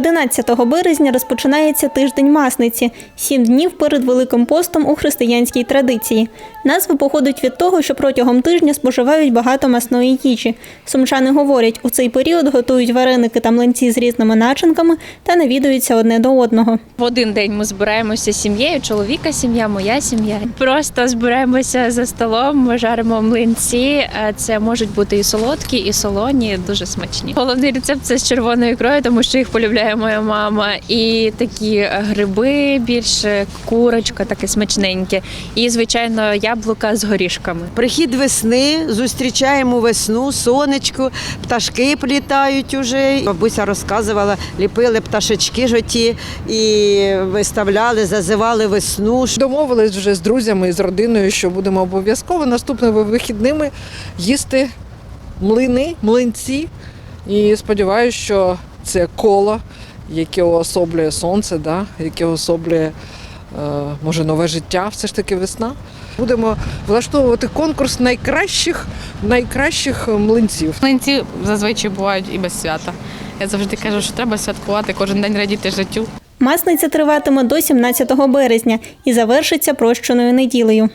11 березня розпочинається тиждень масниці сім днів перед Великим постом у християнській традиції. Назва походить від того, що протягом тижня споживають багато масної їжі. Сумчани говорять, у цей період готують вареники та млинці з різними начинками та навідуються одне до одного. В один день ми збираємося з сім'єю, чоловіка сім'я, моя сім'я. Просто збираємося за столом, ми жаримо млинці. Е, Це можуть бути і солодкі, і солоні, дуже смачні. Головний рецепт це з червоною ікрою, тому що їх полюбляє моя мама. І такі гриби, більше курочка, таке смачненьке. І звичайно, яблука з горішками. Прихід весни, зустрічаємо весну, сонечко, пташки плітають уже. Бабуся розказувала, ліпили пташечки жоті і виставляли, зазивали весну. Домовились вже з друзями і з родиною, що будемо обов'язково наступними вихідними їсти млини, млинці. І сподіваюся, що це коло, яке уособлює сонце, да? яке уособлює е, може нове життя, все ж таки весна. Будемо влаштовувати конкурс найкращих, найкращих млинців. Млинці зазвичай бувають і без свята. Я завжди кажу, що треба святкувати, кожен день радіти життю. Масниця триватиме до 17 березня і завершиться прощеною неділею.